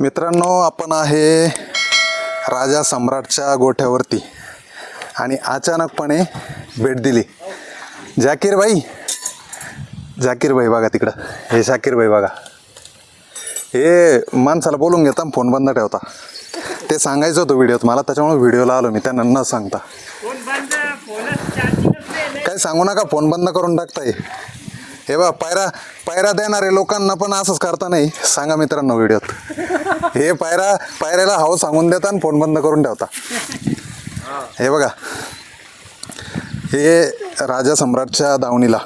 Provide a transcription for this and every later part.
मित्रांनो आपण आहे राजा सम्राटच्या गोठ्यावरती आणि अचानकपणे भेट दिली. झाकीर भाई झाकीर भाई बघा तिकडं. हे शाकीर भाई बघा. हे माणसाला बोलून घेता फोन बंद ठेवता. ते सांगायचं होतं व्हिडिओत. मला त्याच्यामुळे व्हिडिओला आलो मी. त्यांना न सांगता. काय काही सांगू नका फोन बंद करून टाकताय. हे बा पायरा पायरा देणारे लोकांना पण असंच करता नाही. सांगा मित्रांनो व्हिडिओत. हे पायरा पायऱ्याला हाव सांगून देता आणि फोन बंद करून ठेवता. हे बघा. हे राजा सम्राटच्या दावणीला.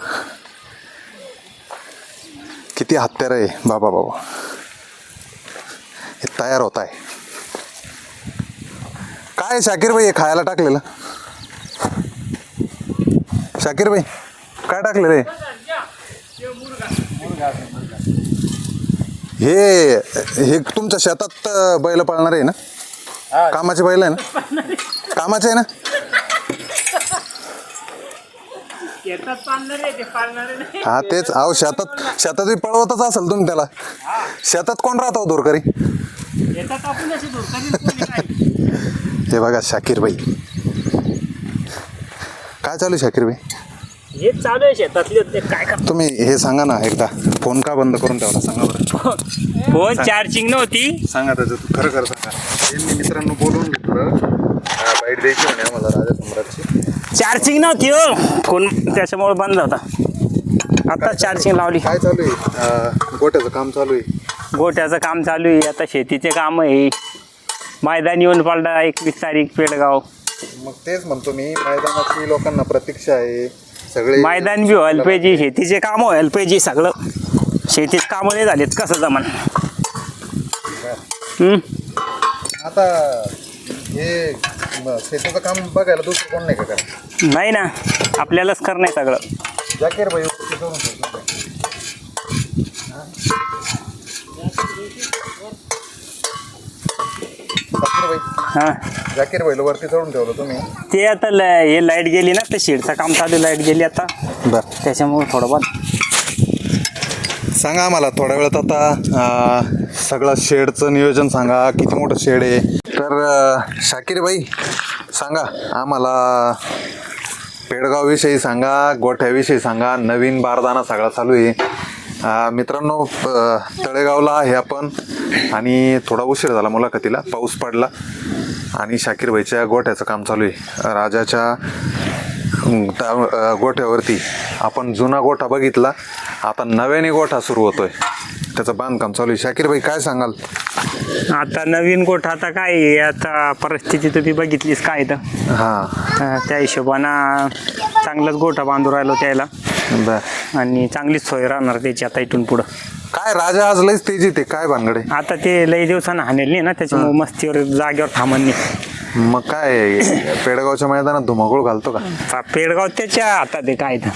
किती हत्यार आहे. बाबा बाबा. हे तयार होत आहे. काय शाकीर भाई हे खायला टाकलेलं? शाकीर भाई काय टाकलेलं रे हे हे तुमच्या शेतात बैल पाळणार आहे ना? कामाचे बैल आहे ना? कामाचे आहे ना? हा तेच. अहो शेतात शेतात पळवतच असेल तुम्ही त्याला. शेतात कोण राहतो असे धोका हे बघा शाकीर भाई काय चालू शाकीर भाई हे चालू आहे शेतातले ते काय करतो तुम्ही हे सांगा ना एकदा. फोन का बंद करून ठेवला? सांगा बरं. फोन चार्जिंग नव्हती. सांगा त्याचं खरं खरं सांगा. यांनी मित्रांनो बोलवून घेतलं. बाईट द्यायची म्हणे आम्हाला राजा सम्राटची. चार्जिंग नव्हती हो. फोन त्याच्यामुळे बंद होता. आता चार्जिंग लावली. काय चालू आहे? अं, गोट्याचं काम चालू आहे. गोट्याचं काम चालू आहे. आता शेतीचे काम आहे. मैदान येऊन पडला एकवीस तारीख पेडगाव. मग तेच म्हणतो मी मैदानाची लोकांना प्रतीक्षा आहे. सगळे मैदान बी व्हायला पाहिजे शेतीचे काम व्हायला पाहिजे सगळं. शेतीच कामं नाही झालेत कसं जमान? हम्म. आता हे म, शेतीचं काम बघायला दुसरं कोण नाही का करा नाही ना आपल्यालाच करणं आहे सगळं. जाकीर भाई ठेवतो. जाकीर भाई हां. जाकीर भाईला वरती चढून ठेवलं तुम्ही. ते आता ल- हे लाइट गेली ना ते शेडचं काम चालू लाइट गेली आता. बरं. त्याच्यामुळे थोडं बहुत सांगा आम्हाला थोड्या वेळात आता अं, सगळं शेडचं नियोजन सांगा किती मोठं शेड आहे? तर अं, शाकीर भाई सांगा आम्हाला पेडगावविषयी सांगा गोठ्याविषयी सांगा नवीन बारदाना सगळा चालू आहे. मित्रांनो प- तळेगावला आहे आपण आणि थोडा उशीर झाला मुलाखतीला पाऊस पडला आणि शाकीर भाईच्या गोठ्याचं काम चालू आहे. राजाच्या अं, गोठ्यावरती आपण जुना गोठा बघितला. आता नव्याने गोठा सुरू होतोय. त्याचं बांधकाम चालू आहे. शाकीर भाई काय सांगाल? आता नवीन गोठा आता काय आहे, आता परिस्थिती तुम्ही बघितलीस काय तर. हां. अं, त्या हिशोबानं चांगलाच गोठा बांधून राहिलो त्याला. बर. आणि चांगलीच सोय राहणार त्याची आता इथून पुढं. काय राजा आज लयच तेजीत आहे काय भानगडे? आता ते लई दिवसानं हाणेल नाही ना त्याच्यामुळे मस्तीवर जागेवर थांबण नाही. मग काय पेडगावच्या मैदानात धुमाकूळ घालतो का? आता पेडगाव त्याच्या हातात आहे काय तर.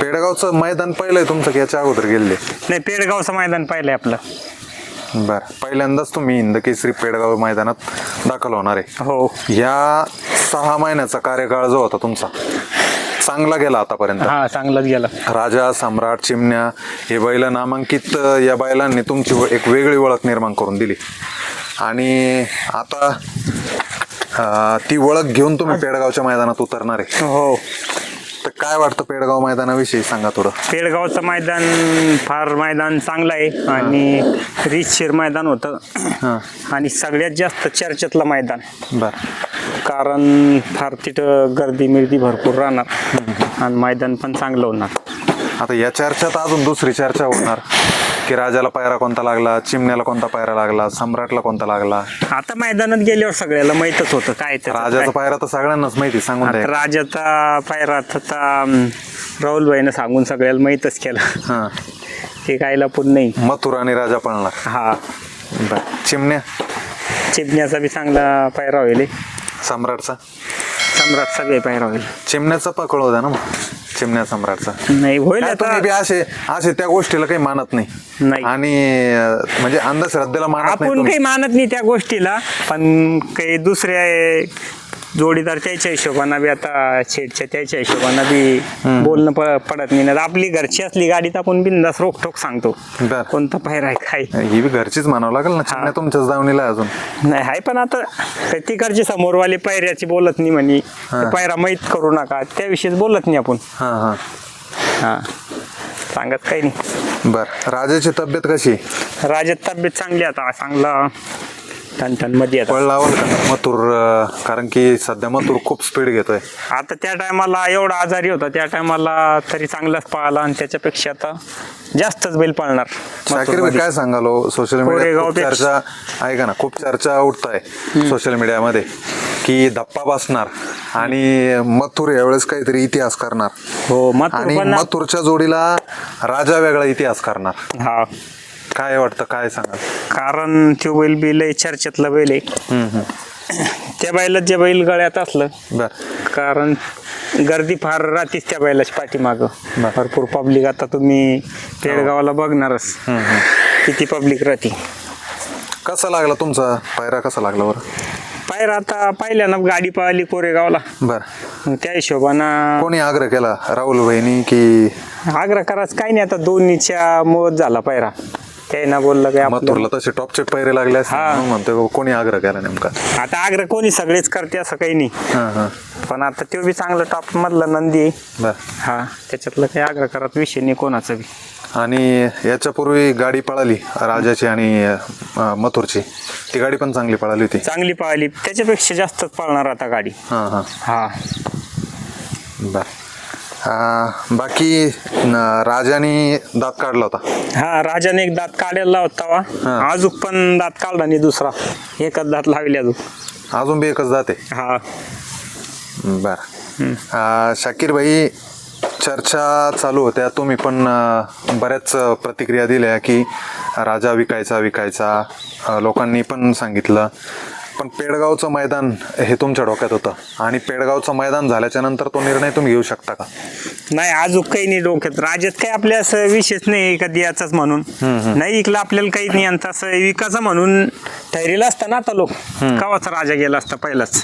पेडगावचं मैदान पहिलं आहे तुमचं की याच्या अगोदर गेले नाही पेडगावचं मैदान पाहिलंय आपलं. बर. पहिल्यांदाच तुम्ही हिंद केसरी पेडगाव मैदानात दाखल होणार आहे. हो. या सहा महिन्याचा कार्यकाळ जो होता तुमचा चांगला गेला आतापर्यंत? हा चांगलाच गेला. राजा सम्राट चिमण्या हे बैल नामांकित या बैलांनी तुमची एक वेगळी ओळख निर्माण करून दिली. आणि आता ती ओळख घेऊन तुम्ही पेडगावच्या मैदानात उतरणार आहे. हो. काय वाटतं पेडगाव मैदानाविषयी? सांगा थोडं. पेडगावचं मैदान फार मैदान चांगलं आहे आणि रितशीर मैदान होतं. हां. आणि सगळ्यात जास्त चर्चेतलं मैदान. बर. कारण फार तिथं गर्दी मिर्दी भरपूर राहणार. आणि मैदान पण चांगलं होणार. आता या चर्चेत अजून दुसरी चर्चा होणार. की राजाला पायरा कोणता लागला चिमण्याला कोणता पायरा लागला सम्राटला कोणता लागला? आता मैदानात गेल्यावर सगळ्याला माहीतच होतं काय ते राजाचा पायरा तर सगळ्यांनाच माहिती सांगून द्या. राजाचा पायरात आता राहुल भाईनं सांगून सगळ्याला माहीतच केलं. हां. ते काय लपून नाही. मथुर आणि राजा पळणार. हा. बर. चिमण्या? चिमण्याचा बी चांगला पायरा होईल. सम्राटचा? सम्राटचा बी पायरा होईल. चिमण्याचा पकड होता ना मग? चिमण्या सम्राटचा नाही होईल काय तुम्ही बी आता असे असे त्या गोष्टीला काही मानत नाही नाही. आणि अं, म्हणजे अंधश्रद्धेला मानत नाही आपण तुम्ही. काही मानत नाही त्या गोष्टीला पण काही दुसऱ्या जोडीदार त्याच्या हिशोबानं बी आता शेडच्या त्याच्या हिशोबानं बी बोलणं प- पडत नाही. ना आपली घरची असली गाडी तर आपण बिंदास रोखोक सांगतो. बर. कोणता पायरा आहे काय? ही बी घरचीच म्हणावं लागेल ना चिमण्या तुमच्याच दावणीला आहे अजून. नाही आहे पण आता ते तिकडची समोरवाले पायऱ्याची बोलत नाही म्हणे. ते पायरा माहीत करू नका त्याविषयीच बोलत नाही आपण. हा हा. हा. सांगत काही नाही. बर. राजाची तब्येत कशी? राजात तब्येत चांगली आता चांगला. टनमध्ये पळ लावाल का? मथुर अं, कारण की सध्या मथुर खूप स्पीड घेतोय. आता त्या टायमाला एवढा आजारी होता त्या टायमाला तरी चांगलाच पळाला आणि त्याच्यापेक्षा आता जास्तच बैल पळणार शाकीर भाई मथुरमध्ये. काय सांगालो सोशल मीडियात खूप कोरेगावपेक्षा- चर्चा ऐका ना खूप चर्चा उठत आहे सोशल मीडियामध्ये की धप्पा बसणार आणि मथुर यावेळेस काहीतरी इतिहास करणार. हो आणि पण मथुरच्या जोडीला राजा वेगळा इतिहास करणार. हा. काय वाटतं काय सांगाल? कारण तो बैल बी लय चर्चेतला बैल आहे. त्या बैलात जे बैल गळ्यात असलं बर. कारण गर्दी फार राहतेच त्या बैलाच्या पाठीमागं. बर. भरपूर पब्लिक आता तुम्ही पेडगावाला बघणारच. किती पब्लिक राहते. कसा लागला तुमचा पायरा कसा लागला बरं? पायर आता पाहिल्यानं गाडी पळाली कोरेगावला. बर. मग त्या हिशोबानं कोणी आग्रह केला राहुल बहिणी की आग्रह करायचं काही नाही आता दोन्हीच्या मोत झाला पायरा. काही ना बोललं काय मथुरला तसे टॉपचे पैरे लागले असतील हा. म्हणतोय कोणी आग्रह केला नेमका? आता आग्रह कोणी सगळेच करते असं काही नाही. हा हा. पण आता तो बी चांगला टॉप मधला नंदी हा त्याच्यातलं काही आग्रह करत विषय नाही कोणाचा बी. आणि याच्यापूर्वी गाडी पळाली राजाची आणि मथुरची. ती गाडी पण चांगली पळाली होती. चांगली पळाली. त्याच्यापेक्षा जास्तच पळणार आता गाडी. हां हां. हा. बर. अं, बाकी न- राजाने दात काढला होता. हा राजाने एक दात काढायला होता वा. अजून पण दात काढला नाही दुसरा. एकच दात लावले अजून. अजून बी एकच दात आहे? हा. बर. शाकीर भाई चर्चा चालू होत्या. तुम्ही पण अं, बऱ्याच अं, प्रतिक्रिया दिल्या की राजा विकायचा विकायचा. अं, लोकांनी पण सांगितलं. पण पेडगावचं मैदान हे तुमच्या डोक्यात होतं. आणि पेडगावचं मैदान झाल्याच्यानंतर तो निर्णय तुम्ही घेऊ शकता का? नाही अजून काही नाही डोक्यात. राज्यात काही आपल्या असं विशेष नाही कधी याचाच म्हणून. नाही विकलं आपल्याला काही नाही. आणि तसं विकायचं म्हणून ठरलेलं असतं ना आता लोक. कवाचा राजा गेला असता पहिलाच.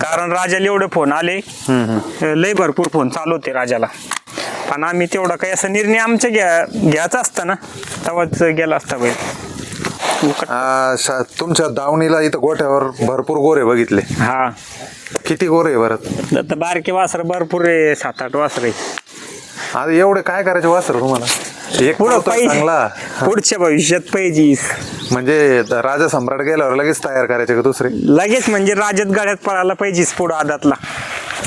कारण राजाला एवढे फोन आले. लय भरपूर फोन चालू होते राजाला. पण आम्ही तेवढा काही असं निर्णय आमचा घ्या घ्यायचा असता ना. तेव्हाच गेला असता बैल शा- तुमच्या दावणीला इथं गोठ्यावर भरपूर गोरे बघितले. हा. किती गोरे आहे बरं? आता बारके वासर भरपूर आहे सात आठ वासर आहे आता एवढे काय करायचे वासर तुम्हाला? एक पुढं पाहिजे चांगला. पुढच्या भविष्यात पाहिजे म्हणजे राजा सम्राट गेल्यावर लगेच तयार करायचे का दुसरे? लगेच म्हणजे राजत गाड्यात पळायला पाहिजेच पुढं आदातला.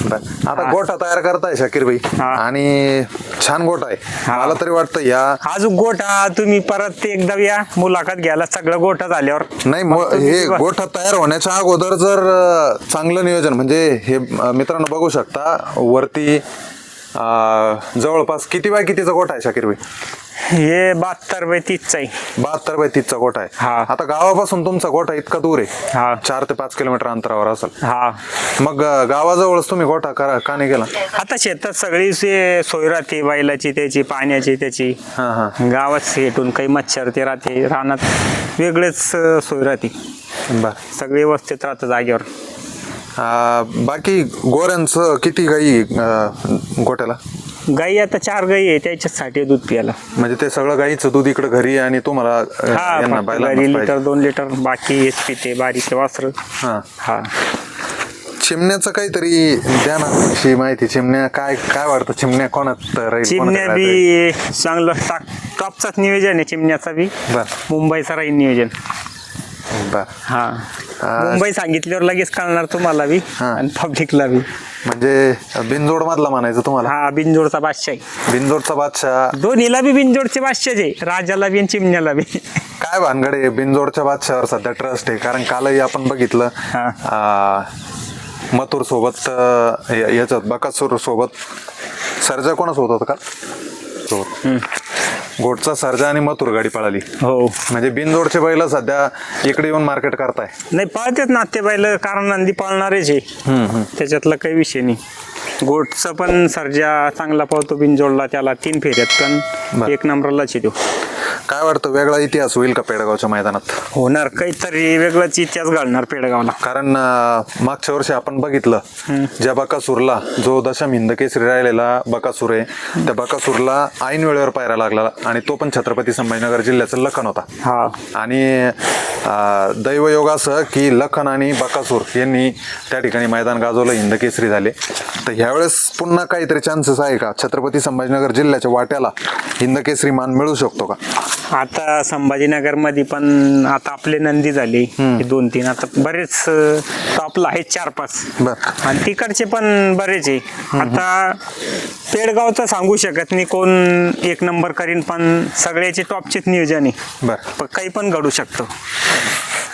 बर. आता गोठा तयार करताय शाकीर भाई हा. आणि छान गोठा आहे हा. मला तरी वाटतं या अजून गोठा तुम्ही परत ते एकदा या मुलाखत घ्यायला सगळं गोठा झाल्यावर नाही हे गोठा तयार होण्याच्या अगोदर जर अं, चांगलं नियोजन म्हणजे हे अं, मित्रांनो बघू शकता वरती अं, जवळपास किती बाय कितीचा गोठा आहे शाकीर भाई? हे बहात्तर बाय तीसचा आहे. बहात्तर बाय तीसचा गोठा आहे. हा. आता गावापासून तुमचा गोठा इतका दूर आहे. हा. चार ते पाच किलोमीटर अंतरावर असेल. हा. मग अं, गावाजवळच तुम्ही गोठा करा का नाही गेला आता शेतात सगळी से- सोय राहते बैलाची त्याची पाण्याची त्याची हा हा. गावात सेटून काही मच्छर ते राहते रानात वेगळेच अं, सोय राहते बर. सगळे व्यवस्थित राहतं जागेवर. अं, बाकी गोऱ्यांचं किती गाई अं, गोठ्याला? गाई आता चार गाई आहे त्याच्यासाठी दूध प्यायला. म्हणजे ते सगळं गाईचं दूध इकडे घरी आणि तुम्हाला अं, हा यांना फक्त बैलांनाच घरी पाहिजे. लिटर दोन लिटर बाकी हेच पिते बारीक वासर. हा. हा. चिमण्याचं काहीतरी द्या ना अशी माहिती. चिमण्या काय काय वाटतं चिमण्या कोणात राहील? चिमण्या? बी चांगलं टाक टॉपचाच नियोजन आहे चिमण्याचा बी. बर. मुंबईचा राहील नियोजन. बर. हा. मुंबई सांगितल्यावर लगेच कळणार तुम्हाला बी हा. आणि पब्लिकला बी. म्हणजे बिनजोड मधला म्हणायचं तुम्हाला? हा बिनजोडचा बादशाह. आहे बिनजोडचा बादशाह. दोन्हीला बी बिनजोडचे बादशाह आहे. राजाला बी आणि चिमण्याला बी. काय भानगडे बिनजोडच्या बादशावर सध्या ट्रस्ट आहे. कारण कालही आपण बघितलं हा. अं, मथुर सोबत अं, या- याच्यात बकासूर सोबत सर्जा कोणासोबत होता का सोबत गोडचा सर्जा आणि मथुर गाडी पळाली. हो. म्हणजे बिनजोडचे बैल सध्या इकडे येऊन मार्केट करताय. नाही पळतेच ना ते बैल कारण नंदी पाळणारच आहे. त्याच्यातला काही विषय नाही. गोटचा पण सर्जा चांगला पळतो बिनजोडला त्याला तीन फेऱ्यात. पण एक नंबरलाच येतो. काय वाटतं वेगळा इतिहास होईल का पेडगावच्या मैदानात? होणार काहीतरी वेगळाच इतिहास घालणार पेडगावला. कारण अं, मागच्या वर्षी आपण बघितलं ज्या बकासूरला जो दशम हिंद केसरी राहिलेला बकासूर आहे त्या बकासूरला ऐन वेळेवर पायरा लागला आणि तो पण छत्रपती संभाजीनगर जिल्ह्याचा लखन होता. हा. आणि अं, दैवयोग असं की लखन आणि बकासूर यांनी त्या ठिकाणी मैदान गाजवलं हिंद केसरी झाले. तर ह्यावेळेस पुन्हा काहीतरी चान्सेस आहे का? छत्रपती संभाजीनगर जिल्ह्याच्या वाट्याला हिंद केसरी मान मिळू शकतो का? आता संभाजीनगरमध्ये पण आता आपले नंदी झाले. हे दोन तीन आता बरेच टॉपला आहेत चार पाच. बर. आणि तिकडचे पण बरेच आहे. आता पेडगावचं सांगू शकत नाही कोण एक नंबर करीन पण सगळ्याचे टॉपचेच नियोजन आहे. बर. काही पण घडू शकतो.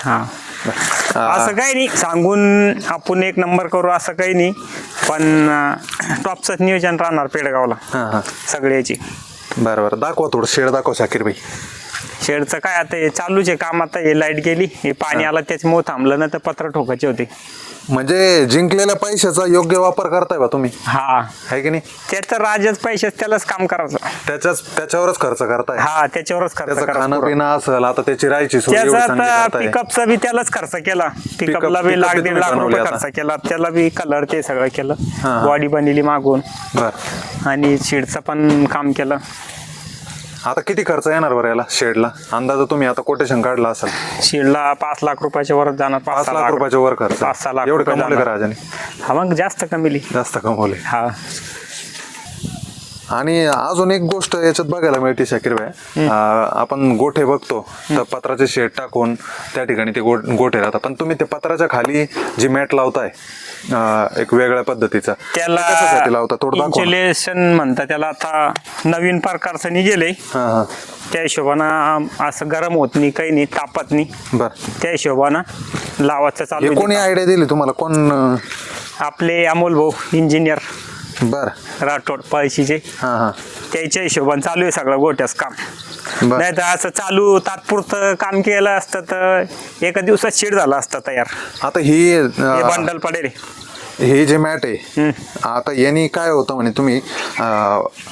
हा. असं काही नाही. सांगून आपण एक नंबर करू असं काही नाही. पण टॉपचंच नियोजन राहणार पेडगावला. हां हां. सगळ्याची. बरं बरं. दाखवा थोडं. शेड दाखवा शाकीर भाई. शेडचं काय आता हे चालूच आहे काम. आता हे लाइट गेली. हे पाणी आलं त्याच्यामुळे थांबलं. ना तर पत्र ठोकायचे होते. म्हणजे जिंकलेल्या पैशाचा योग्य वापर करताय बा तुम्ही. हा. आहे की नाही? त्याचं राजाच पैशाच त्यालाच काम करायचं. त्याच्याच त्याच्यावरच खर्च करताय. हा त्याच्यावरच खर्च त्याचं करायचा खाणं पुरा. पिणं असेल आता त्याची राहायची सोय एवढी त्याचा चांगली आता करताय. पिकअपचा बी त्यालाच खर्च केला. पिकअपला बी लाख बी दीड तुम्ही लाख बनवले रुपये आता. खर्च केला. त्याला बी कलर ते सगळं केलं. हा. बॉडी बनली मागून. बर. आणि शेडचं पण काम केलं. आता किती खर्च येणार बरं याला शेडला? अंदाज तुम्ही आता कोटेशन काढला असेल. शेडला पाच लाख रुपयाच्या वर जाणार पाच सहा लाख रुपयाच्या वर खर्च. पाच सहा लाख एवढे रुपये कमवले का जाणार. राजाने? हा मग जास्त कमीली जास्त कमवले. हा. आणि अजून एक गोष्ट याच्यात बघायला मिळते शाकीर भाई. आपण गोठे बघतो तर पत्राचे शेड टाकून त्या ठिकाणी ते गो- गोठे राहतात. पण तुम्ही ते पत्राच्या खाली जी मॅट लावताय अं, एक वेगळ्या पद्धतीचा त्याला कशासाठी लावता? थोडं दाखवा ना. इन्सुलेशन म्हणतात त्याला आता नवीन प्रकारचं निघेलंय. हा हा. त्या हिशोबानं असं गरम होत नाही काही नाही तापत नाही. बर. त्या हिशोबानं लावायचं हे चालू कोणी आहे. आयडिया दिली तुम्हाला? कोण अं, आपले अमोल भाऊ इंजिनियर बर. राठोड पळशीचे. हा हा. त्याच्या हिशोबाने चालू आहे सगळं गोट्याच काम. बर. नाही तर असं चालू तात्पुरतं काम केलं असतं तर एका दिवसात शेड झाला असतं तयार. आता ही हे बंडल पडेल. हे जे मॅट आहे आता यांनी काय होतं म्हणे तुम्ही?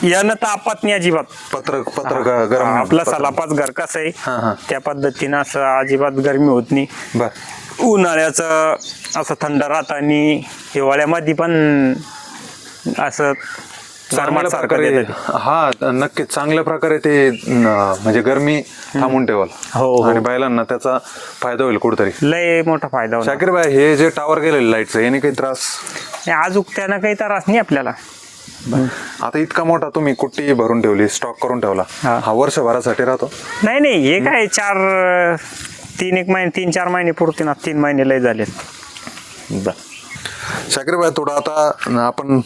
यानं तापत नाही अजिबात. पत्र पत्र ग- गरम आपलं सलापाच घर कसं. आहे त्या पद्धतीनं असं अजिबात गरमी होत नाही. बर. उन्हाळ्याचं असं थंड राहतं आणि हिवाळ्यामध्ये पण असं चांगल्या प्रकारे. हा नक्कीच. चांगल्या प्रकारे ते म्हणजे गरमी थांबून ठेवाल. हो, हो. आणि बैलांना त्याचा फायदा होईल कुठेतरी. लय मोठा फायदा होता शाकीर भाई हे जे टावर गेलेले लाईटचं याने काही त्रास? अजून त्यानं काही त्रास नाही आपल्याला. आता इतका मोठा तुम्ही कुट्टी भरून ठेवली स्टॉक करून ठेवला. हा. वर्षभरासाठी राहतो. नाही नाही हे काय चार तीन एक महिने तीन चार महिने पुरते ना तीन महिने लय झालेत. शाकीर भाई थोडं आता आपण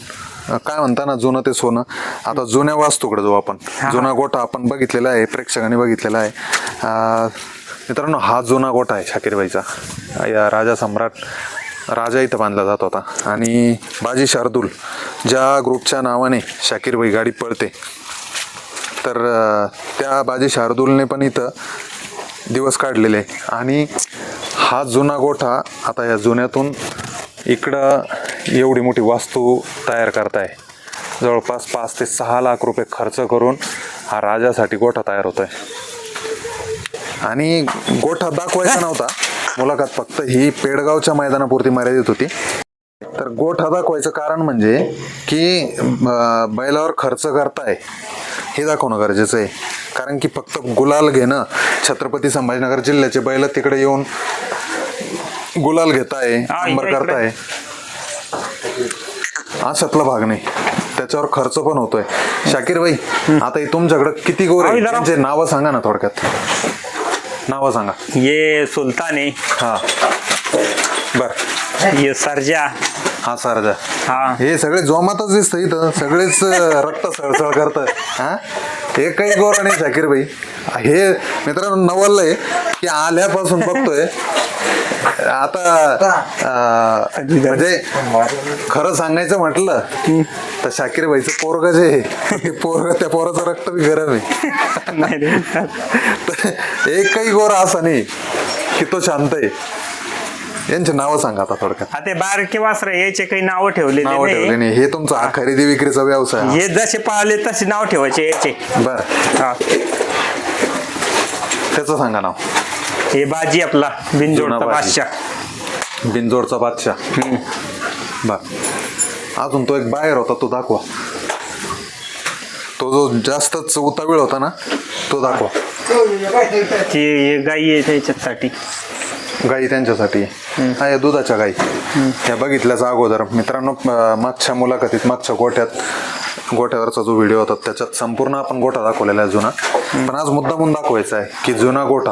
काय म्हणता ना जुनं ते सोनं. आता जुन्या वास्तूकडे जाऊ आपण. जुना गोठा आपण बघितलेला आहे प्रेक्षकांनी बघितलेला आहे. अं, मित्रांनो हा जुना गोठा आहे शाकीरबाईचा या राजा सम्राट राजा इथं बांधला जात होता. आणि बाजी शार्दूल ज्या ग्रुपच्या नावाने शाकीरबाई गाडी पळते. तर अं, त्या बाजी शार्दूलने पण इथं दिवस काढलेले. आणि हा जुना गोठा आता या जुन्यातून इकडं एवढी मोठी वास्तू तयार करताय. जवळपास पाच ते सहा लाख रुपये खर्च करून हा राजासाठी गोठा तयार होतोय. आणि गोठा दाखवायचा नव्हता. मुलाखत फक्त ही पेडगावच्या मैदानापुरती मर्यादित होती. तर गोठा दाखवायचं कारण म्हणजे की बैलावर खर्च करताय हे दाखवणं गरजेचं आहे. कारण की फक्त गुलाल घेणं छत्रपती संभाजीनगर जिल्ह्याचे बैल तिकडे येऊन गुलाल घेताय हा, नंबर इकडे- करताय. अशातला भाग नाही. त्याच्यावर खर्च पण होतोय. शाकीर भाई आता हे तुमच्याकडे किती गोरे आहेत? त्यांचे नावं सांगा ना थोडक्यात. नावं सांगा. ये सुलतान आहे. हा. बर. ये सरजा. हा सरजा. हा. हे सगळे जोमातच दिसतं इथं. सगळेच अं, रक्त सळसळ करत हा? हे काही गोरा नाही शाकीर भाई. हे मित्रांनो नवल आहे की आल्यापासून बघतोय. आता अं, म्हणजे खरं सांगायचं म्हटलं तर शाकीर भाईचं पोरग जे आहे ते पोरग त्या पोराचं रक्त बी गरम आहे. नाही रे. तर एकही गोरा असा नाही की तो शांत आहे. यांची नावं सांगा आता थोडक्यात. हा ते बारके वासर याचे काही नावं ठेवलेले नावं ठेवले नाही. हे तुमचा हा खरेदी विक्रीचा व्यवसाय हे. जसे पाळले तसे नाव ठेवायचे याचे. बर. हा. त्याचं सांगा नाव. हे बाजी आपला जुना बिनजोडचा बाजी. बादशाह. बिनजोडचा बादशाह. बर. अजून तो एक बाहेर होता तो दाखवा. तो जो जास्तच उतावीळ होता ना तो दाखवा. ते गाई आहे त्याच्यासाठी. गाई त्यांच्यासाठी. हा या दुधाच्या गाई. या बघितल्याच अगोदर. मित्रांनो मागच्या मुलाखतीत मागच्या गोठ्यात गोठ्यावरचा जो व्हिडिओ होता त्याच्यात संपूर्ण आपण गोठा दाखवलेला आहे जुना. पण आज मुद्दा म्हणून दाखवायचा आहे की जुना गोठा.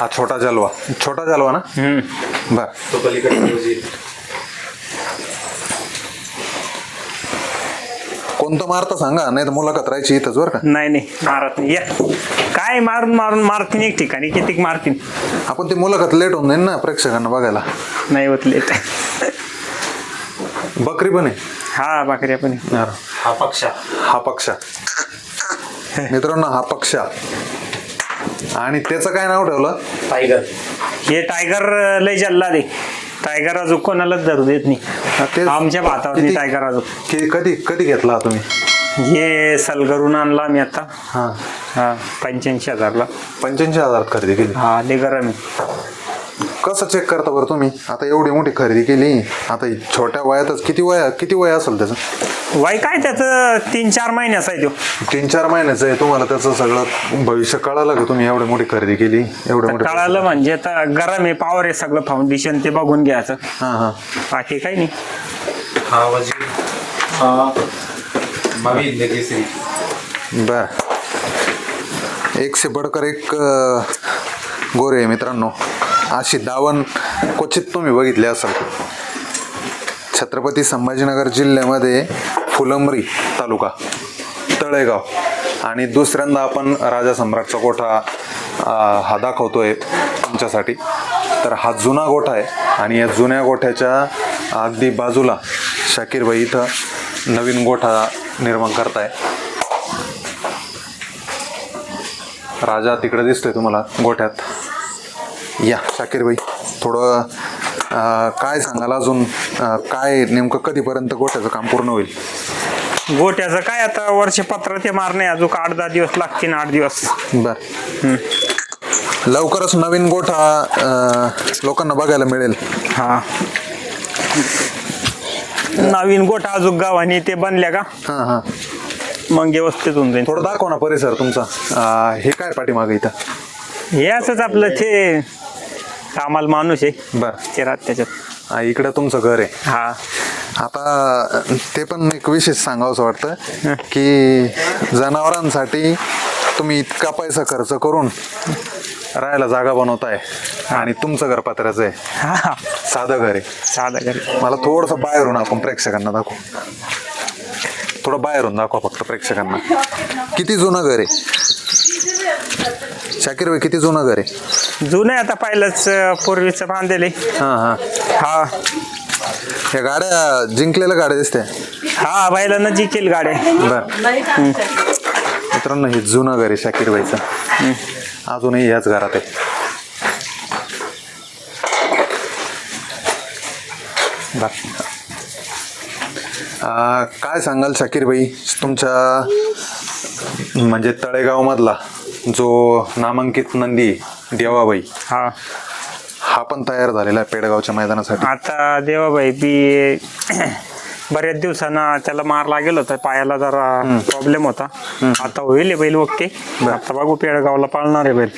हा छोटा जलवा. छोटा जलवा ना. बर. कोणतं मारतं सांगा नाही तर मुलाखत राहायची इथंच बरं का. नाही नाही मारत नाही. या. काय मारून मारून मारतीन एक ठिकाणी कितीक मारतीन? आपण ती मुलाखत लेट होऊन जाईल ना प्रेक्षकांना बघायला. नाही होत लेट. बकरी पण आहे. हा बाकऱ्या पण आहे. हा. पक्ष. हा पक्ष. मित्रांनो हा पक्ष. आणि त्याचं काय नाव ठेवलं? टायगर. हे टायगर लय जल्ला दे टायगर अजून कोणालाच धरू देत हा, नाही तेच. आमच्या भातावरती किती- टायगर अजून की कधी कधी घेतला हा तुम्ही? हे सलगरून आणला मी आता. हा. हा पंच्याऐंशी हजारला. पंच्याऐंशी हजारात खरेदी केली. हा लय गरम आहे. कसं चेक करता बरं तुम्ही? आता एवढी मोठी खरेदी केली आता ही छोट्या वयातच किती वय किती वय असेल त्याचं? वय काय त्याचं? तीन चार महिन्याचा आहे तो. तीन चार महिन्याचं आहे. तुम्हाला त्याचं सगळं भविष्य कळालं का तुम्ही एवढी मोठी खरेदी केली? एवढी मोठी कळालं म्हणजे आता गरम आहे पावर आहे सगळं फाउंडेशन ते बघून घ्यायचं. हा हा. बाकी काही नाही. हा वजीर हा मवी केसरी बर. एक से बडकर एक अं, गोरे आहे मित्रांनो. अशी दावण क्वचित तुम्ही बघितली असाल. छत्रपती संभाजीनगर जिल्ह्यामध्ये फुलंबरी तालुका तळेगाव आणि दुसऱ्यांदा आपण राजा सम्राटचा गोठा हा दाखवतोय तुमच्यासाठी. तर हा जुना गोठा आहे आणि या जुन्या गोठ्याच्या अगदी बाजूला शाकीरबाई इथं नवीन गोठा निर्माण करताय. राजा तिकडे दिसतोय तुम्हाला गोठ्यात. या शाकीरबाई थोडं अं, काय सांगाल अजून? अं, काय नेमकं कधीपर्यंत गोठ्याचं काम पूर्ण होईल? गोट्याचं काय आता वर्षपत्र ते मारणे अजून आठ दहा दिवस लागतील आठ दिवस. बर. लवकरच नवीन गोठा अं, लोकांना बघायला मिळेल. हा. नवीन गोठा अजून गावाने ते बनल्या का? हां हां. मग व्यवस्थित होऊन जाईल. थोडं दाखव ना परिसर तुमचा. अं, हे काय पाठीमागे इथं? हे असंच आपलं ते कामाला माणूस आहे. बर. ते राहत त्याच्यात. हा, इकडं तुमचं घर आहे. हा. आता ते पण एक विशेष सांगावंसं वाटतं की जनावरांसाठी तुम्ही इतका पैसा खर्च करून राहायला जागा बनवताय आणि तुमचं घर पत्र्याचं आहे. हा. साधं घर आहे. साधं घरी मला थोडंसं बाहेरून आपण प्रेक्षकांना दाखवू. थोडं बाहेरून दाखवा फक्त प्रेक्षकांना. किती जुनं घर आहे? शाकीर भाई किती जुनं घर आहे? जुनं आहे आता पहिलंच अं, पूर्वीचं बांधलेले हां हां. हा. या गाड्या जिंकलेल्या गाड्या दिसते हा बैलांना जिकेल गाड्या. बर. मित्रांनो हे जुनं घर आहे शाकीर भाईचं. अजूनही याच घरात आहे. बर. काय सांगाल शाकीर भाई तुमच्या म्हणजे तळेगाव मधला जो नामांकित नंदी देवाबाई हा. हा पण तयार झालेला आहे पेडगावच्या मैदानासाठी. आता देवाबाई बी बऱ्याच दिवसानं त्याला मार लागेल होता पायाला जरा प्रॉब्लेम होता. आता होईल हे बैल ओके. आता बघू पेडगावला पाळणार आहे बैल.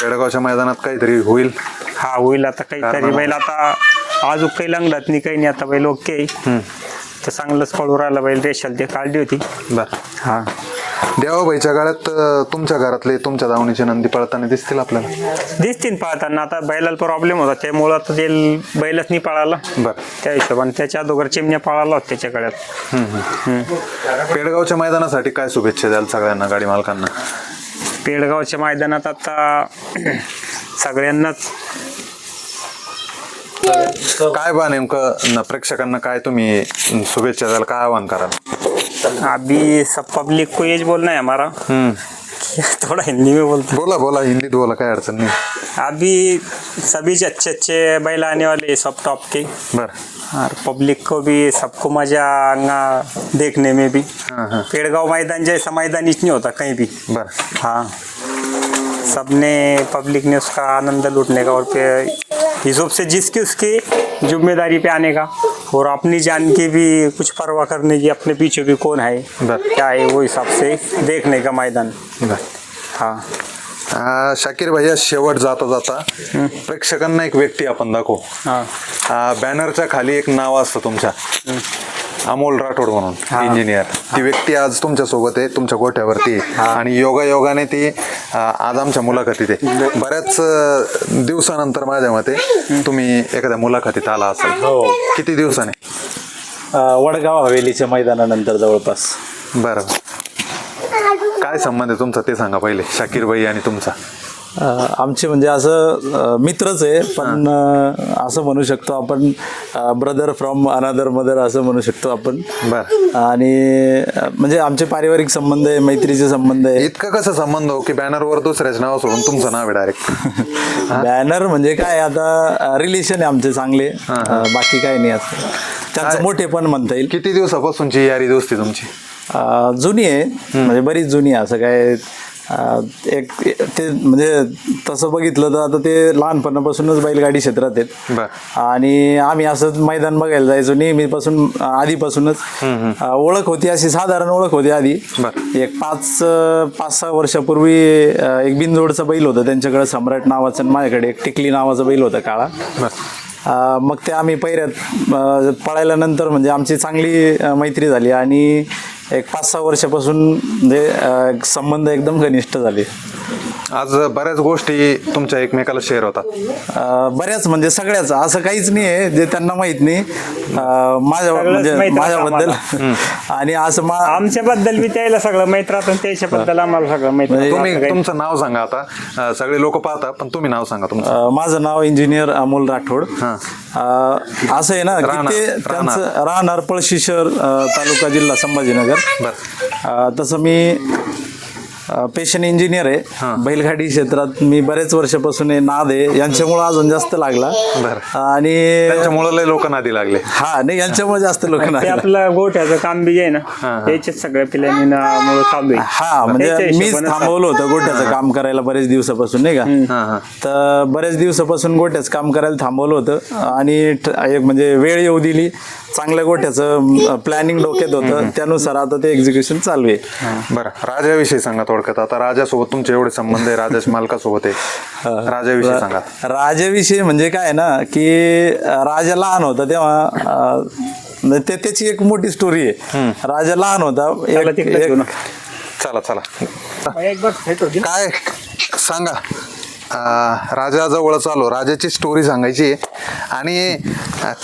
पेडगावच्या मैदानात काहीतरी होईल. हा होईल आता काहीतरी बैल. आता अजून काही लंगडत नाही काही नाही आता बैल ओके. तर चांगलंच पळू राहिला बैल रेशल ते काढली होती. बर. हा. देवाबाईच्या गाड्यात अं, तुमच्या घरातले तुमच्या दावणीचे नंदी पळताना दिसतील आपल्याला. दिसतील पळताना. आता बैलाला प्रॉब्लेम होता. त्यामुळं आता ते बैलच नाही पळाला. बर. त्या हिशोबाने त्याच्या अगोदर चिमण्या पळाला होता त्याच्या गळ्यात. हम्म. पेडगावच्या मैदानासाठी काय शुभेच्छा द्याल सगळ्यांना गाडी मालकांना? पेडगावच्या मैदानात आता सगळ्यांनाच काय बा नेमकं न- प्रेक्षकांना काय तुम्ही शुभेच्छा द्याल काय आवाहन कराल? अभी सब पब्लिक को ये बोलना है हमारा। हम्म. थोड़ा हिंदी में बोलते बोला बोला हिंदीत बोला काय अडचण नाही. हैं अभी सभी अच्छे अच्छे बैल आने वाले सब टॉप के। बर. और पब्लिक को भी सबको मजा आएगा देखने में भी। हाँ हाँ. पेड़गांव मैदान जैसा मैदान ही नहीं होता कहीं भी। बर. हाँ। सबने पब्लिक ने उसका आनंद लूटने का और पे हिसाब से जिसकी उसकी ज़िम्मेदारी पे आने का। और अपनी जान की भी कुछ परवाह करने की अपने पीछे भी कौन है. क्या है वो हिसाब से देखने का मैदान। हाँ। अं, शाकीर भैया शेवट जाता जाता प्रेक्षकांना एक व्यक्ती आपण दाखवू. हाँ. अं, बॅनरच्या खाली एक नाव असतं तुमच्या. अमोल राठोड म्हणून. इंजिनियर ती व्यक्ती आज तुमच्यासोबत आहे तुमच्या गोठ्यावरती. आहे. आणि योगा योगाने ती अं, आज आमच्या मुलाखतीत आहे. बऱ्याच अं, दिवसानंतर माझ्या मते तुम्ही एखाद्या मुलाखतीत आला असाल. हो. किती दिवसाने? अ, वडगाव हवेलीच्या मैदानानंतर जवळपास. बरं. काय संबंध आहे तुमचा? ते सांगा पहिले. शाकीर भाई आणि तुमचा. अ, आमचे म्हणजे असं अ, मित्रच आहे पण अ, असं म्हणू शकतो आपण ब्रदर फ्रॉम अनादर मदर असं म्हणू शकतो आपण. बरं. आणि अ, म्हणजे आमचे पारिवारिक संबंध आहे मैत्रीचे संबंध आहे. इतकं कसं संबंध हो की बॅनरवर दुसऱ्याच नाव सोडून तुमचं नाव आहे डायरेक्ट बॅनर म्हणजे काय आता रिलेशन आहे आमचे चांगले. अ, बाकी काय नाही असं त्यांचं मोठे पण म्हणता येईल. किती दिवसापासूनची यारी दोस्ती तुमची? जुनी आहे. म्हणजे बरीच जुनी आहे. असं काय एक ते म्हणजे तसं बघितलं तर आता ते लहानपणापासूनच बैलगाडी क्षेत्रात आहेत. आणि आम्ही असंच मैदान बघायला जायचो. नेहमीपासून आधीपासूनच. ओळख होती अशी साधारण ओळख होती आधी. एक पाच पाच सहा वर्षापूर्वी एक बिनजोडचं बैल होतं. त्यांच्याकडे सम्राट नावाचं आणि माझ्याकडे एक टिकली नावाचं बैल होतं काळा. मग ते आम्ही पहिऱ्यात अ, पळायल्यानंतर म्हणजे आमची चांगली मैत्री झाली. आणि एक पाच सहा वर्षापासून म्हणजे संबंध एकदम घनिष्ठ झाले. आज बऱ्याच गोष्टी तुमच्या एकमेकाला शेअर होतात. अ, बऱ्याच म्हणजे सगळ्याच. असं काहीच नाही आहे जे त्यांना माहीत नाही. अ, माझ्या सगळंच म्हणजे माहीत राहतं माझ्याबद्दल आणि असं मा आमच्याबद्दल बी त्याला सगळं माहीत राहतं आणि त्याच्याबद्दल आम्हाला सगळं माहीत राहतं. असं तुम्ही काही- तुमचं नाव सांगा आता. अं, सगळे लोक पाहता पण तुम्ही नाव सांगा तुमचं. अ, माझं नाव इंजिनियर अमोल राठोड. हां. अ, असं आहे ना की राहणार- ते. त्यांचं राहणार पळशी शहर अ, तालुका जिल्हा संभाजीनगर. बर. अ, तसं मी पेशन इंजिनियर आहे. बैलगाडी क्षेत्रात मी बरेच वर्षापासून नाद आहे. यांच्यामुळे अजून जास्त लागला. बरं. आणि त्यांच्यामुळे लोक नादी लागले. हा नाही यांच्यामुळे जास्त लोक लागला. आपलं गोठ्याचं काम बी आहे ना त्याच्याच सगळ्या चालू आहे. हा म्हणजे हिशोबानं थांबवलं होतं गोट्याचं काम करायला बरेच दिवसापासून नाही का? तर बऱ्याच दिवसापासून गोट्याचं काम करायला थांबवलं होतं. आणि एक म्हणजे वेळ येऊ दिली. चांगल्या गोट्याचं प्लॅनिंग डोक्यात होतं. त्यानुसार आता ते एक्झिक्युशन चालू आहे. बरं. राजाविषयी सांगा थोडक्यात आता राजासोबत तुमचे एवढे संबंध आहे राजाच्या मालकासोबत आहे. राजाविषयी सांगा. राजाविषयी म्हणजे काय ना की राजा लहान होता तेव्हा म्हणजे ते त्याची एक मोठी स्टोरी आहे. राजा लहान होता. चला चला. काय? सांगा. राजा जवळ चालू राजाची स्टोरी सांगायची आहे. आणि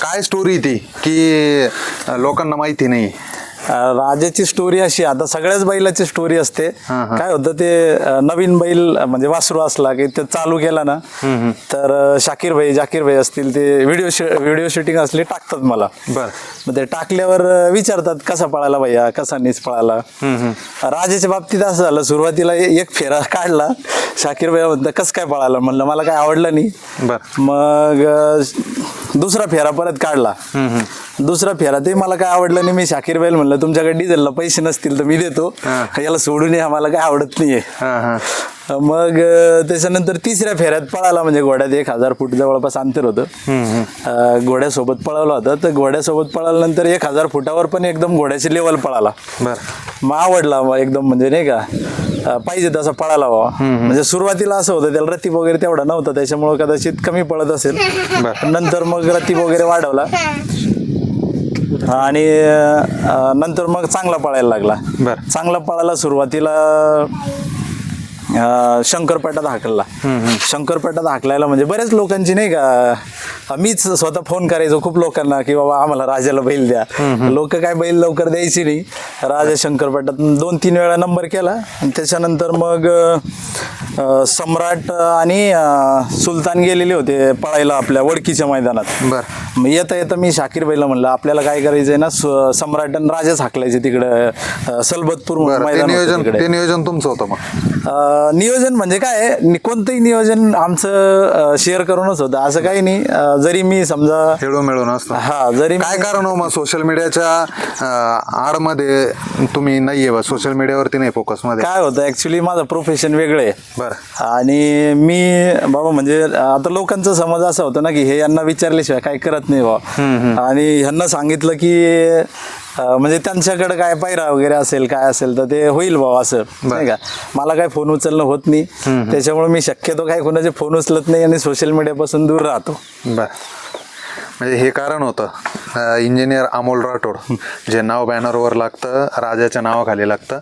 काय स्टोरी ती? की लोकांना माहिती नाही. राजाची स्टोरी अशी आता सगळ्याच बैलाची स्टोरी असते. काय होतं ते नवीन बैल म्हणजे वासरू असला की ते चालू केला ना तर शाकीर भाई जाकीर भाई असतील ते व्हिडिओ व्हिडिओ शूटिंग असले टाकतात मला. बर. मग ते टाकल्यावर विचारतात कसा पळाला भैया? कसा नीच पळाला? राजाच्या बाबतीत असं झालं सुरुवातीला एक फेरा काढला. शाकीर भैया म्हणतात कसं काय पळाला? म्हणलं मला काय आवडलं नाही. मग दुसरा फेरा परत काढला. दुसरा फेरा ते मला काय आवडलं नाही. मी शाकीर बैल म्हणलं तुमच्याकडे डिझेलला पैसे नसतील तर मी देतो. याला सोडून या मला काय आवडत नाहीये. मग त्याच्यानंतर तिसऱ्या फेऱ्यात पळाला म्हणजे घोड्यात एक हजार फूट जवळपास अंतर होतं. घोड्यासोबत पळवलं होतं. तर घोड्यासोबत पळाल्यानंतर एक हजार फुटावर पण एकदम घोड्याची लेवल पळाला. मग आवडला एकदम म्हणजे नाही का पाहिजे तसा पळाला व्हावा म्हणजे सुरुवातीला असं होतं त्याला रतीब वगैरे तेवढा नव्हता त्याच्यामुळे कदाचित कमी पळत असेल. नंतर मग रतीब वगैरे वाढवला. आणि अं, नंतर मग चांगला पळायला लागला. बरं. चांगला पळायला सुरुवातीला अं, शंकरपेटात हाकलला. शंकरपेटात हाकलायला म्हणजे बऱ्याच लोकांची नाही का मीच स्वतः फोन करायचो खूप लोकांना की बाबा आम्हाला राजाला बैल द्या. लोक काय बैल लवकर द्यायची नाही. राजा शंकरपेटात दोन तीन वेळा नंबर केला. आणि त्याच्यानंतर मग सम्राट आणि सुलतान गेलेले होते पळायला आपल्या वडकीच्या मैदानात. बर. मग येता येता मी शाकीर भाईला म्हणलं आपल्याला काय करायचंय ना स्व- सम्राट आणि राजाच हाकलायचे तिकडं सलबतपूर नियोजन नियोजन तुमचं होतं मग. नियोजन म्हणजे काय आहे, नि- कोणतंही नियोजन आमचं शेअर करूनच होतं. असं काही नाही. जरी मी समजा खेळून मिळून असतं हा जरी काय कारण हो मग सोशल मीडियाच्या आडमध्ये तुम्ही नाहीये बा सोशल मीडियावरती नाही फोकसमध्ये? काय होतं ऍक्च्युली माझं प्रोफेशन वेगळं आहे. बरं. आणि मी बाबा म्हणजे आता लोकांचा समज असा होता ना की हे यांना विचारल्याशिवाय काही करत नाही बा. आणि ह्यांना सांगितलं की अं, म्हणजे त्यांच्याकडे काय पायरा वगैरे असेल काय असेल तर ते होईल भाऊ असं नाही का? मला काय फोन उचलणं होत नाही. त्याच्यामुळे मी शक्यतो काय कोणाचे फोन उचलत नाही आणि सोशल मीडियापासून दूर राहतो. बर. म्हणजे हे कारण होतं. इंजिनियर अमोल राठोड जे नाव बॅनरवर लागतं राजाच्या नावाखाली लागतं.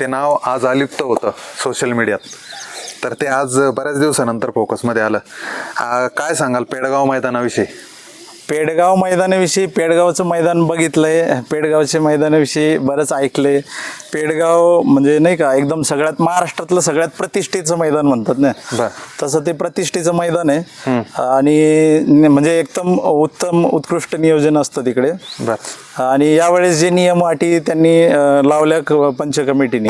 ते नाव आज अलिप्त होतं सोशल मीडियात तर ते आज बऱ्याच दिवसानंतर फोकसमध्ये आलं. अं, काय सांगाल पेडगाव मैदानाविषयी? पेडगाव मैदानाविषयी पेडगावचं मैदान बघितलंय. पेडगावच्या मैदानाविषयी बरंच ऐकलंय. पेडगाव म्हणजे नाही का एकदम सगळ्यात महाराष्ट्रातलं सगळ्यात प्रतिष्ठेचं मैदान म्हणतात ना. बर. तसं ते प्रतिष्ठेचं मैदान आहे. आणि म्हणजे एकदम उत्तम उत्कृष्ट नियोजन असतं तिकडे. बर. आणि यावेळेस जे नियम अटी त्यांनी लावल्या पंच कमिटीने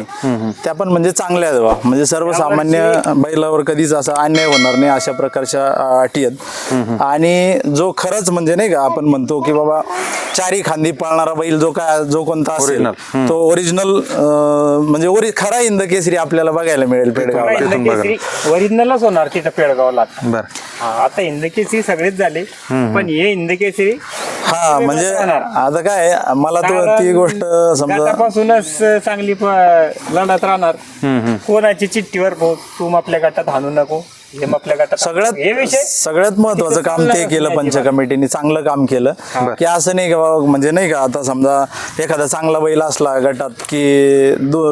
त्या पण म्हणजे चांगल्या आहेत बा. म्हणजे सर्वसामान्य बैलावर कधीच असा अन्याय होणार नाही अशा प्रकारच्या अटी आहेत. आणि जो खरंच म्हणजे नाही का आपण म्हणतो की बाबा चारी खांदी पाळणारा बैल जो काय जो कोणता असेल. तो ओरिजिनल म्हणजे ओरि खरा इंद केसरी आपल्याला बघायला मिळेल पेडगाव ओरिजिनलच होणार तिथं पेडगावला. आता. बर. हा, आता हिंदकेसरी सगळेच झाले पण हे हिंदकेसरी हा म्हणजे आता काय मला तो ती गोष्ट समजा गटापासूनच चांगली लढत राहणार. कोणाची चिठ्ठीवर तू आपल्या गटात हाणू नको. हे आपल्या गटात हे सगळ्यात विषय सगळ्यात महत्वाचं काम ते केलं पंच कमिटीने चांगलं काम केलं. की असं नाही का बाबा म्हणजे नाही का आता समजा एखादा चांगला बैल असला गटात की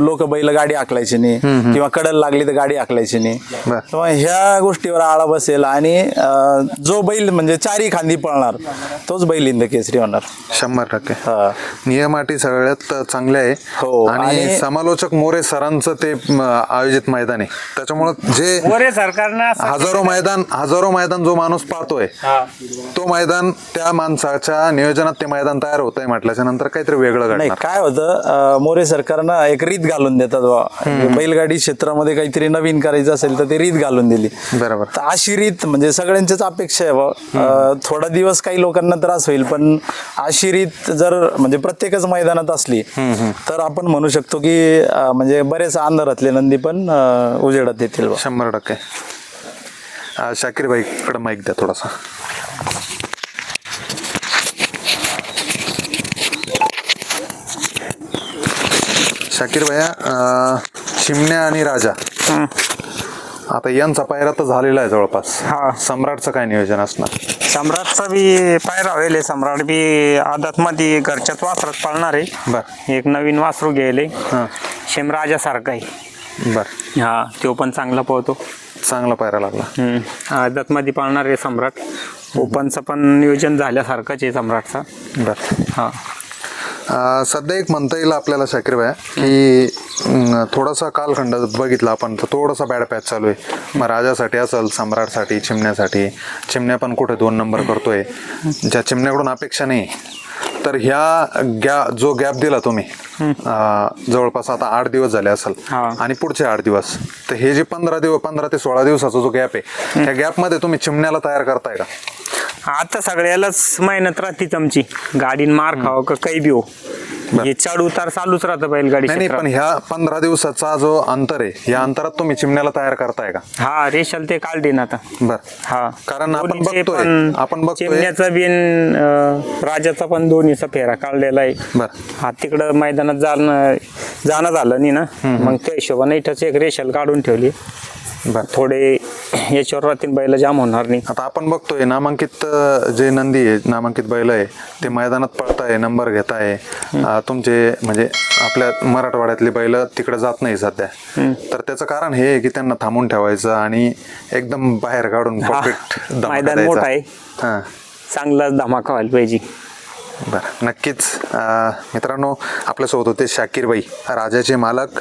लोक बैल गाडी आखलायची नाही किंवा कडल लागली तर गाडी आखलायची नाही. तेव्हा ह्या गोष्टीवर आळा बसेल आणि जो बैल म्हणजे चारी खांदी पळणार तोच बैल इंद केसरी होणार. शंभर टक्के. हा. नियम अटी सगळ्यात चांगले आहे. हो, आणि समालोचक मोरे सरांचं ते आयोजित मैदान आहे. त्याच्यामुळं जे मोरे सरकारनं हजारो मैदान हजारो मैदान जो माणूस पाहतोय हा. तो मैदान त्या माणसाच्या नियोजनात ते मैदान तयार होत आहे म्हटल्याच्या नंतर काहीतरी वेगळं नाही घडणार. काय होतं मोरे सरकारनं एक रीत घालून देतात बा बैलगाडी क्षेत्रामध्ये काहीतरी नवीन करायचं असेल तर ती रीत घालून दिली. बरोबर. तर अशी रीत म्हणजे सगळ्यांच्याच अपेक्षा आहे बा अं, थोडा दिवस काही लोकांना त्रास होईल पण अशी रीत जर म्हणजे प्रत्येकच मैदानात असली तर आपण म्हणू शकतो की अं, म्हणजे बरेच अंधारातले नंदी पण अं, उजेडात येतील बा शंभर टक्के. शाकीर भाई कडे माईक द्या थोडासा. शाकीर भैया अं, चिमण्या आणि राजा. आता यांचा पायरा तर झालेला आहे जवळपास. हा. सम्राटचं काय नियोजन असणार? सम्राटचा बी पायरा होईल सम्राट बी आदात मध्ये घरच्याच वासरात पाळणार आहे. बर. एक नवीन वासरू घ्यायले हां. शेमराजासारखा आहे. बर. हा तो पण चांगला पळतो चांगला पायरा लागला. आदात मध्ये पाळणार आहे सम्राट. ओपनचं पण नियोजन झाल्यासारखंच आहे सम्राटचा. बर. हा. सध्या एक म्हणता येईल आपल्याला शाकीर भाई की थोडासा कालखंड बघितला आपण तर थोडासा बॅड पॅच चालू आहे. मग राजासाठी असेल सम्राटसाठी चिमण्यासाठी. चिमण्या पण कुठे दोन नंबर करतोय. ज्या चिमण्याकडून अपेक्षा नाही तर ह्या गॅ जो गॅप दिला तुम्ही अं, जवळपास आता आठ दिवस झाले असेल हा. आणि पुढचे आठ दिवस तर हे जे पंधरा दिवस पंधरा ते सोळा दिवसाचा जो गॅप आहे त्या गॅपमध्ये तुम्ही चिमण्याला तयार करताय का? आता सगळ्यालाच मेहनत राहतीच आमची गाडीन मार खाव का काही बी हो. हे चढ उतार चालूच राहतं बैलगाडी नाही नाही पण क्षेत्रात. ह्या पंधरा दिवसाचा जो अंतर आहे या अंतरात तुम्ही चिमण्याला तयार करताय का? हा रेशल ते काढीन आता. बर. हा. कारण आपण दोन्हीचे बघतोय, पण आपण बघतोय. चिमण्याचा बिन अं, राजाचा पण दोन्हीचा फेरा काढलेला आहे. बर. हा तिकडं मैदानात जाणं जाणं झालं नाही ना. मग त्या हिशोबाने इथंच एक रेशल काढून ठेवली. बर. थोडे याच्यावर राहतील बैल जाम होणार नाही. आता आपण बघतोय नामांकित अं, जे नंदी आहे नामांकित बैल आहे ते मैदानात पळताय नंबर घेताय. अं, तुमचे म्हणजे आपल्या मराठवाड्यातली बैल तिकडे जात नाही सध्या. तर त्याचं कारण हे आहे की त्यांना थांबून ठेवायचं आणि एकदम बाहेर काढून हा. परफेक्ट मैदान मोठं आहे. हां. चांगला धमाका व्हायला पाहिजे. बरं नक्कीच. मित्रांनो आपल्यासोबत होते शाकीरबाई राजाचे मालक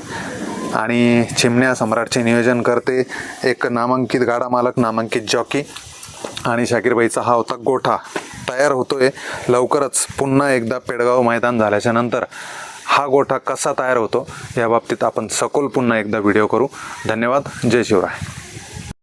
आणि चिमण्या सम्राटचे नियोजन करते. एक नामांकित गाडा मालक नामांकित जॉकी आणि शाकीरबाईचा हा होता गोठा. तयार होतोय. लवकरच पुन्हा एकदा पेडगाव मैदान झाल्याच्यानंतर हा गोठा कसा तयार होतो या बाबतीत आपण सखोल पुन्हा एकदा व्हिडिओ करू. धन्यवाद. जय शिवराय.